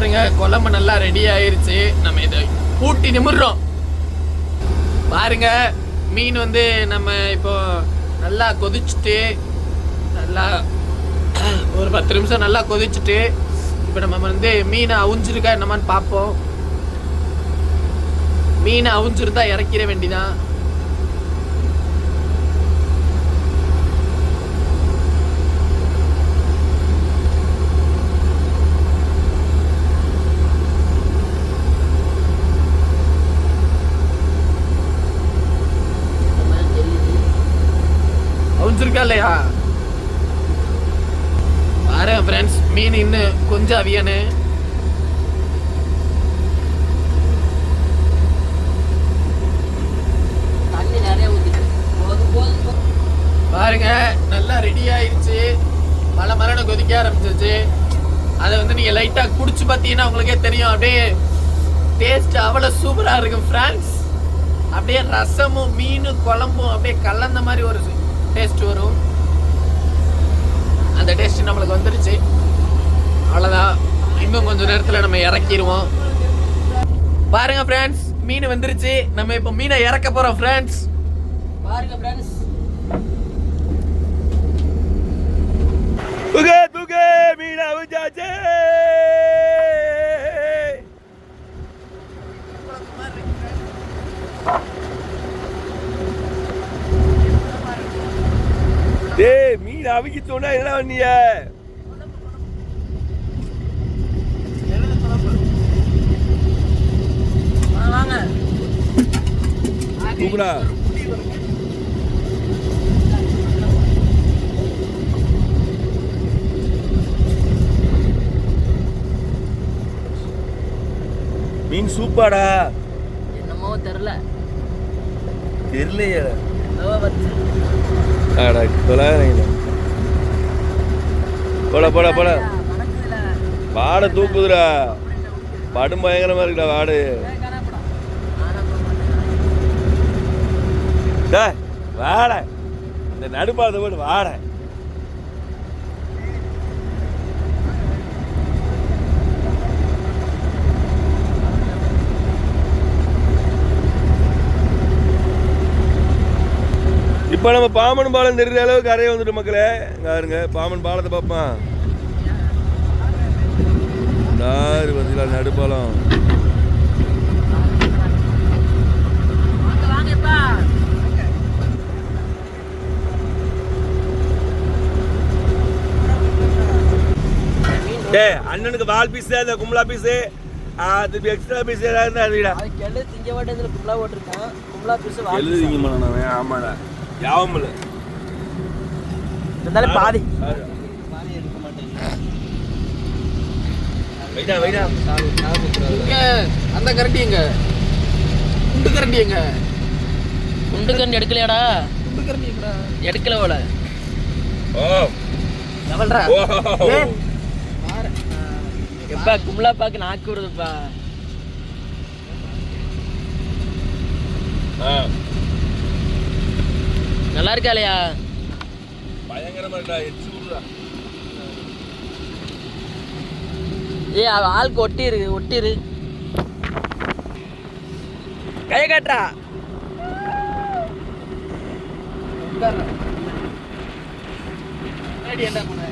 பாருங்க குழம்பு நல்லா ரெடி ஆயிருச்சு. நம்ம இதை பூட்டி நிமிடுறோம் பாருங்க மீன் வந்து நம்ம இப்போ நல்லா கொதிச்சுட்டு நல்லா ஒரு பத்து நிமிஷம் நல்லா கொதிச்சுட்டு இப்போ நம்ம வந்து மீனை அவிஞ்சிருக்கா என்னமான்னு பார்ப்போம். மீனை அவிஞ்சிருந்தா இறக்கிற வேண்டிதான். அவிஞ்சிருக்கா இல்லையா பாருங்க ஃப்ரெண்ட்ஸ் மீன் இன்னும் கொஞ்சம் அவியனு. பாருங்க நல்லா ரெடி ஆயிருச்சு. மலை மலன கொதிக்க ஆரம்பிச்சிருச்சு. அதை வந்து நீங்க லைட்டா குடிச்சு பார்த்தீங்கன்னா உங்களுக்கே தெரியும். அப்படியே டேஸ்ட் அவ்வளோ சூப்பரா இருக்கும் ஃப்ரான்ஸ் அப்படியே ரசமும் மீனும் குழம்பும் அப்படியே கலந்த மாதிரி ஒரு டேஸ்ட் வரும். அந்த டேஸ்ட் நம்மளுக்கு வந்துருச்சு. அவ்வளோதான் இன்னும் கொஞ்சம் நேரத்தில் நம்ம இறக்கிடுவோம். பாருங்க ஃப்ரெண்ட்ஸ் மீன் வந்துருச்சு. நம்ம இப்போ மீனை இறக்க போறோம் ஃப்ரெண்ட்ஸ் பாருங்க ஃப்ரெண்ட்ஸ் தூக்கு தூக்கு மீன் அவிச்சாச்சு டேய் மீன் அவிக்க சொன்னா என்ன பண்ணிய தூக்குடா. மீன் சூப்பாடா. என்னமோ தெரில தெரியலையே. ஏதோ வச்சு போட போட போட. வாடை தூக்குதுடா. படும் பயங்கரமா இருக்குடா வாடு. வாட. இந்த நடுப்பாத போட்டு வாடை. இப்போ நம்ம பாம்பன் பாலம் தெரியுற அளவுக்கு கரையை வந்துட்டு மக்களே. இங்க பாருங்க பாம்பன் பாலத்தை பார்ப்பான் யாரு பார்த்தீங்களா நடுப்பாலம். டேய் அண்ணனுக்கு வால் பீஸ் இந்த கும்பலா பீஸ் திருப்பி எக்ஸ்ட்ரா பீஸ் ஏதாவது இருந்தா அதுடா திங்க மாட்டேன் இதில் கும்பலா போட்டிருக்கேன். கும்பலா பீஸ் எழுதுவீங்க மண்ணே ஆமாடா. யாவும் இல்லை இருந்தாலும் பாதி. வைடா வைடா இங்க அந்த கரண்டி எங்க? குண்டு கரண்டி எங்க? குண்டு கண்டு எடுக்கலையாடா? குண்டு கரண்டி எடுக்கல போல. ஓ. எவல்ரா ஓ. எப்பா கும்பலா பாக்கு நாக்கு விடுதுப்பா ஆ. நல்லா இருக்கா இல்லையா? பயங்கரமா இருக்கா எச்சு விடுறா ஏய் அவ ஆளுக்கு ஒட்டிரு ஒட்டிரு. கைய காட்டுறா. என்ன பண்ண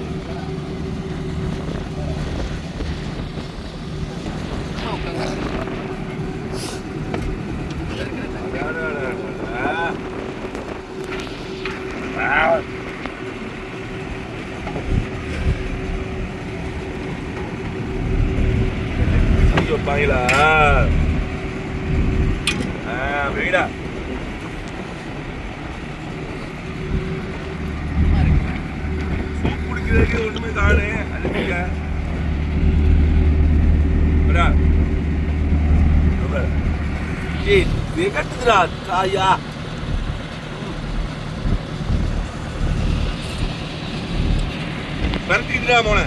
வைப்பாங்களா ஆ வெயிடா சூப் குடிக்கிறதுக்கு ஒண்ணுமே காணு அழுப்பிக்க வரா ஏய் கட்டுதுடா தாயா. பரட்டிட்டுடா மோன.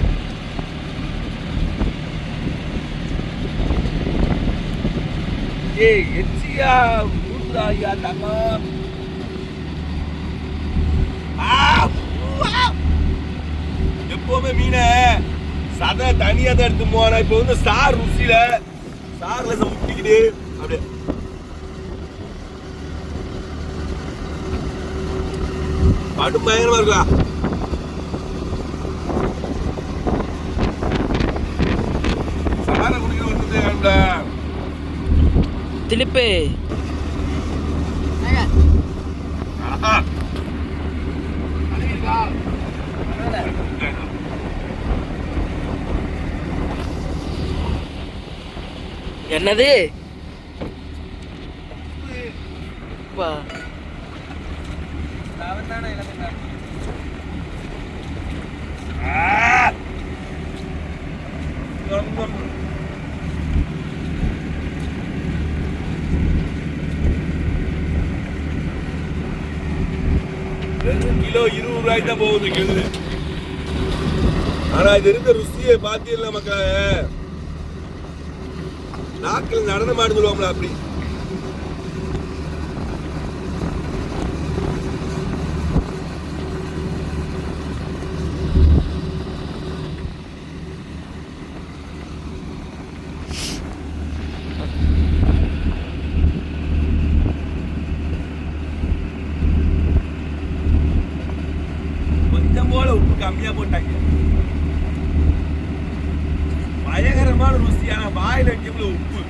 ஏய் எச்சியா ஊர்தாயா தங்கம் ஆ! ஊ! ஆ! எப்பவுமே மீனை சதை தனியா தான் எடுத்து போனா இப்போ வந்து சார் ருசியில சார்ல முட்டிக்கிட்டு அப்படியே படும் பயங்கரமா இருக்கா சாரை என்னது? கிலோ இருபது ரூபாய்க்கு தான் போகுது கெழு ஆனா இது இருந்த ருசியை பாத்தீங்கல்ல மக்களே. நாக்கில் நடனம் ஆடுதுருவோம்ல அப்படி. கொஞ்சம் போல உப்பு கம்மியா போட்டாங்க. பயங்கரமான ருசி ஆனால் வாயில் வைக்கல உப்பு.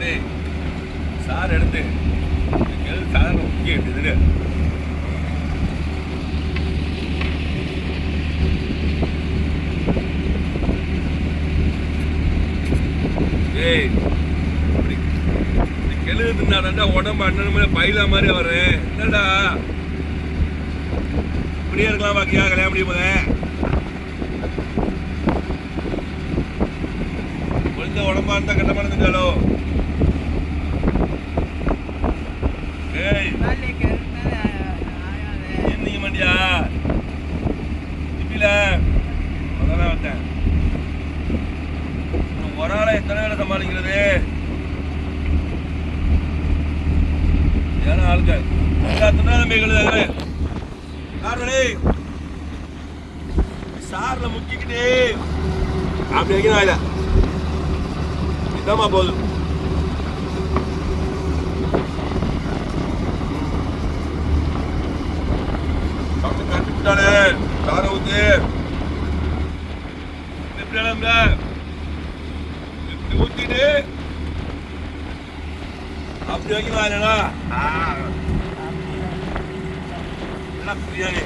டேய், சார் எடுத்து சாதாரண முக்கியம் இதுல ஏய் இப்படி கெழுது உடம்பு அண்ணன் மேல பயிலா மாதிரி வரேன் என்னடா? இப்படியே இருக்கலாம் பாக்கியா கல்யாணம் முடியும் போதே? ஒழுந்த உடம்பா இருந்தா கட்டமான திண்டாலோ ஏய் என்னீங்க மாட்டியா இப்படில அதான் வந்தேன். ஒரு ஆளை எத்தனை வேலை சமாளிக்கிறது? ஏன்னா ஆளுகள் எல்லாத்துனா நம்பிக்கிறது காரணே சார்ல முக்கிக்கிட்டு. அப்படி வைக்கணும் இல்ல இதாம்மா போதும். சாப்பிட்டு கட்டுப்பிட்டானே ஊத்து. எப்படி ஊத்திட்டு. அப்படி வைக்கணும் இல்லைனா பிரியாணி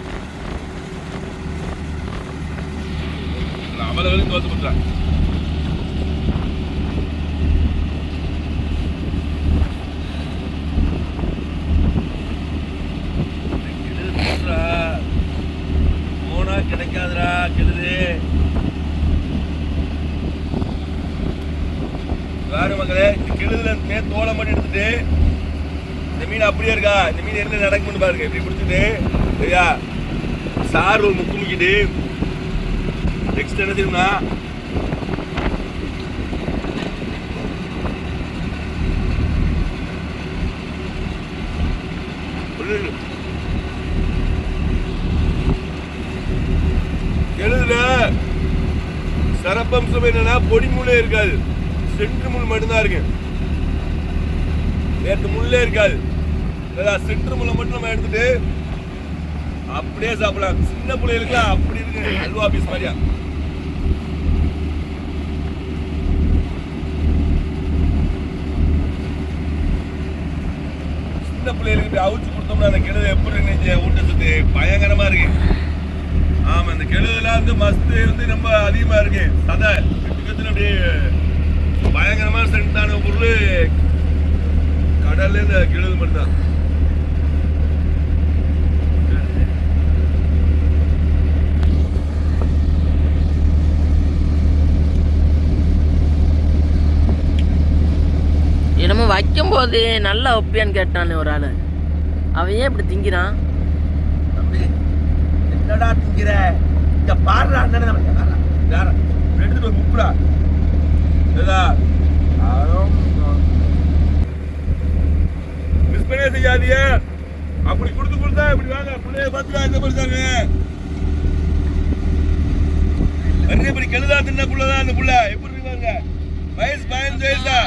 அமலவரையும் தோத்து விட்டுறான் பிடிச்சிட்டு இந்த மீன் அப்படியே இருக்கா? இந்த மீன் என்ன நடக்கும்னு பாருங்க. இப்படி பிடிச்சிட்டு சரியா? சார் ஒரு முக்கு முக்கிட்டு நெக்ஸ்ட் என்ன தெரியுமா? எழுதுல சிறப்பம்சம் என்னன்னா பொடி மூளை இருக்காது. சென்று முள் மட்டும்தான் இருக்கு. நேற்று முள்ளே இருக்காது. சிற்று சென்று முள்ளை மட்டும் நம்ம எடுத்துட்டு அப்படியே சாப்பிடலாம். சின்ன பிள்ளைகளுக்குலாம் அப்படி இருக்கு. அல்வா பீஸ் மாதிரியா. சின்ன பிள்ளைகளுக்கு இப்படி அவிச்சு கொடுத்தோம்னா அந்த கெழுது எப்படி இருந்துச்சு ஊட்டச்சத்து பயங்கரமா இருக்கு. ஆமா இந்த கெழுதுலாம் வந்து மஸ்து வந்து ரொம்ப அதிகமா இருக்கு. சதை. கிட்டத்தட்ட அப்படியே பயங்கரமான சென்டான பொருள். கடல்ல இந்த கெழுது மட்டும்தான் என்னமோ வைக்கும்போது நல்லா ஒப்பியான்னு கேட்டானே ஒரு ஆளு. அவன் ஏன் இப்படி திங்கிறான்? என்னடா திங்கிற? இங்க பாடுறா எடுத்துட்டு முப்புடா. ஏதா? விற்பனை செய்யாதிய அப்படி கொடுத்து கொடுத்தா இப்படி வாங்க. பிள்ளைய பார்த்துக்கா இந்த பரிசாங்க நிறைய இப்படி கெழுதா தின்ன புள்ளதான் அந்த புள்ள. எப்படி இருக்காங்க வயசு பதினஞ்சு வயசா.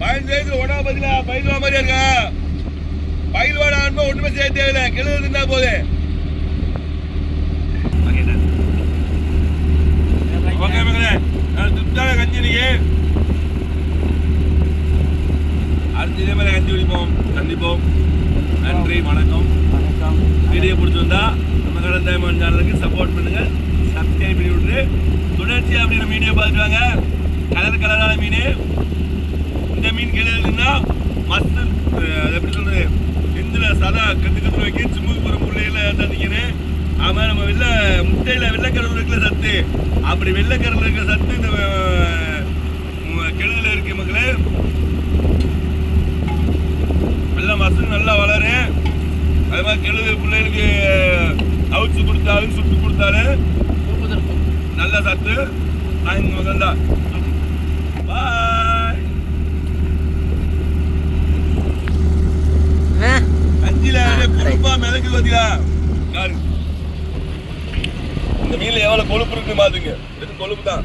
பதினஞ்சு வயசுல உடம்பு பதிலா பயில்வா மாதிரி இருக்கா? பயில்வாட அன்பா ஒண்ணுமே செய்ய தேவையில்லை. கெழுத தின்னா போதே சதா கத்து கத்து வைக்க சிம்முக்கு போகிற முள்ளையில தந்திக்கின்னு ஆமாம் நம்ம வெள்ளை முட்டையில் வெள்ளைக்கடல் இருக்கிற சத்து. அப்படி வெள்ளைக்கடல் இருக்கிற சத்து இந்த கெழுதில் இருக்கு மக்களே. நல்லா மசு நல்லா வளரும் அது மாதிரி கெழுது பிள்ளைகளுக்கு அவிச்சு கொடுத்தாலும் சுட்டு கொடுத்தாலும் நல்ல சத்து. நான் இந்த தான் பொறுப்பா மிதக்குது பாத்தீங்களா? இந்த மீன்ல எவ்வளவு கொழுப்பு இருக்கு பாத்துங்க. வெறும் கொழுப்பு தான்.